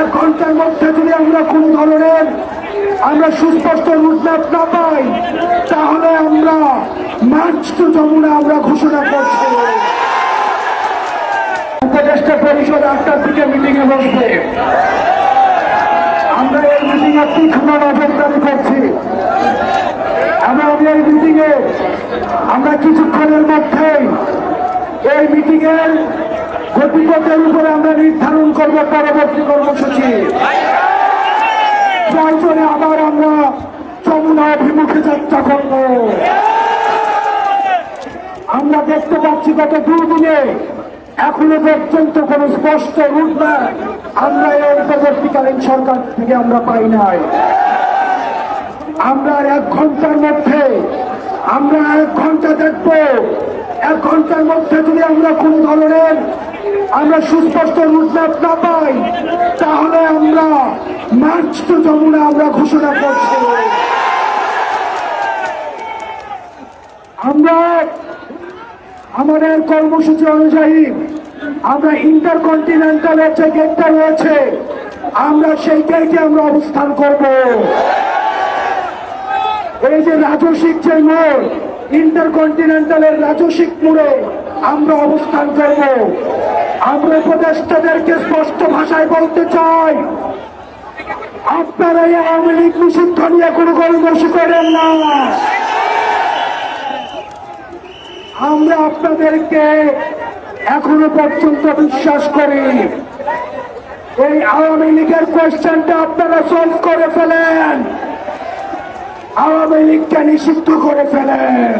এক ঘণ্টার মধ্যে যদি আমরা কোন ধরনের আমরা সুস্পষ্ট রুটম্যাপ না পাই, তাহলে আমরা মার্চ টু যমুনা আমরা ঘোষণা করছি। উপদেষ্টা পরিষদ আটটার দিকে মিটিং এ বসবে। আমরা এই মিটিং এ তীক্ষ্ণ নজরদারি করছি। আমরা এই মিটিং এ আমরা কিছুক্ষণের মধ্যেই এই মিটিং এর গতিপথের উপরে আমরা নির্ধারণ করব পরবর্তী কর্মসূচি। প্রয়োজনে আবার আমরা যমুনা অভিমুখে যাত্রা করব। আমরা দেখতে পাচ্ছি গত দুদিনে এখনও পর্যন্ত কোন স্পষ্ট না। আমরা এই অন্তর্বর্তীকালীন সরকার থেকে আমরা পাই নাই। আমরা এক ঘণ্টার মধ্যে, আমরা এক ঘণ্টা দেখব। এক ঘণ্টার মধ্যে যদি আমরা কোন ধরনের আমরা সুস্পষ্ট রুটম্যাপ না পাই, তাহলে আমরা মার্চ টু যমুনা, আমরা ঘোষণা করছি। আমরা আমাদের কর্মসূচি অনুযায়ী আমরা ইন্টারকন্টিনেন্টালের যে গেটটা রয়েছে, আমরা সেই গেটে আমরা অবস্থান করব। এই যে রাজসিক যে মোড়, ইন্টারকন্টিনেন্টালের রাজসিক মোড়ে আমরা অবস্থান করব। আমরা উপদেষ্টাদেরকে স্পষ্ট ভাষায় বলতে চাই আপনারা আওয়ামী লীগ নিষিদ্ধ নিয়ে কোনো গণবসী করেন না। আমরা আপনাদেরকে এখনও পর্যন্ত বিশ্বাস করি, এই আওয়ামী লীগের কোয়েশ্চেনটা আপনারা সলভ করে ফেলেন। আওয়ামী লীগকে নিষিদ্ধ করে ফেলেন।